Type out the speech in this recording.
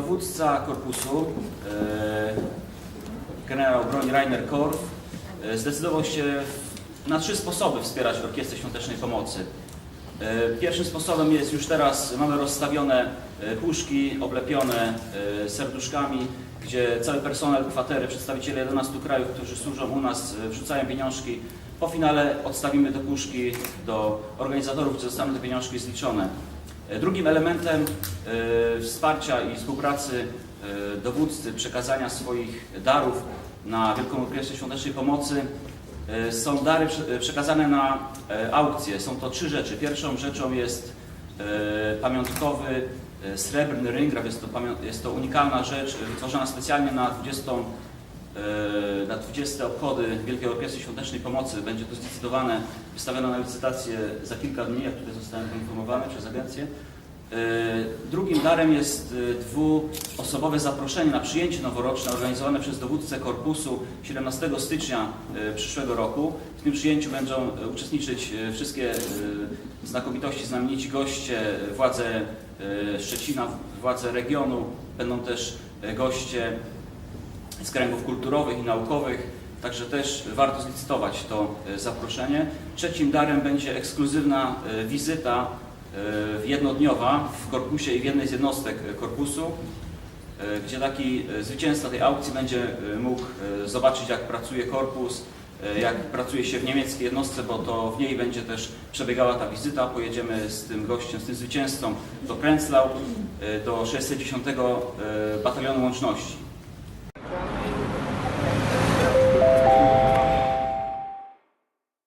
Dowódca korpusu, e, generał broni Rainer Korf, e, zdecydował się na trzy sposoby wspierać Orkiestrę Świątecznej Pomocy. E, Pierwszym sposobem jest już teraz, mamy rozstawione puszki oblepione serduszkami, gdzie cały personel kwatery, przedstawiciele 11 krajów, którzy służą u nas, wrzucają pieniążki. Po finale odstawimy te puszki do organizatorów, gdzie zostaną te pieniążki zliczone. Drugim elementem e, wsparcia i współpracy e, dowódcy, przekazania swoich darów na Wielką Orkiestrę Świątecznej Pomocy e, są dary prze- przekazane na aukcję. Są to trzy rzeczy. Pierwszą rzeczą jest pamiątkowy srebrny ring, jest to, jest to unikalna rzecz wytworzona specjalnie na 20 e, na 20 obchody Wielkiej Orkiestry Świątecznej Pomocy. Będzie to zdecydowane, wystawione na licytację za kilka dni, jak tutaj zostałem poinformowany przez agencję. E, Drugim darem jest e, dwuosobowe zaproszenie na przyjęcie noworoczne organizowane przez dowódcę korpusu 17 stycznia e, przyszłego roku. W tym przyjęciu będą e, uczestniczyć e, wszystkie e, znakomitości, znamienici goście, e, władze e, Szczecina, władze regionu, będą też e, goście z kręgów kulturowych i naukowych, także też warto zlicytować to e, zaproszenie. Trzecim darem będzie ekskluzywna e, wizyta e, jednodniowa w korpusie i w jednej z jednostek korpusu, gdzie taki zwycięzca tej aukcji będzie mógł zobaczyć jak pracuje korpus, jak pracuje się w niemieckiej jednostce, bo to w niej będzie też przebiegała ta wizyta. Pojedziemy z tym gościem, z tym zwycięzcą do Prenzlau, do 610 e, Batalionu Łączności.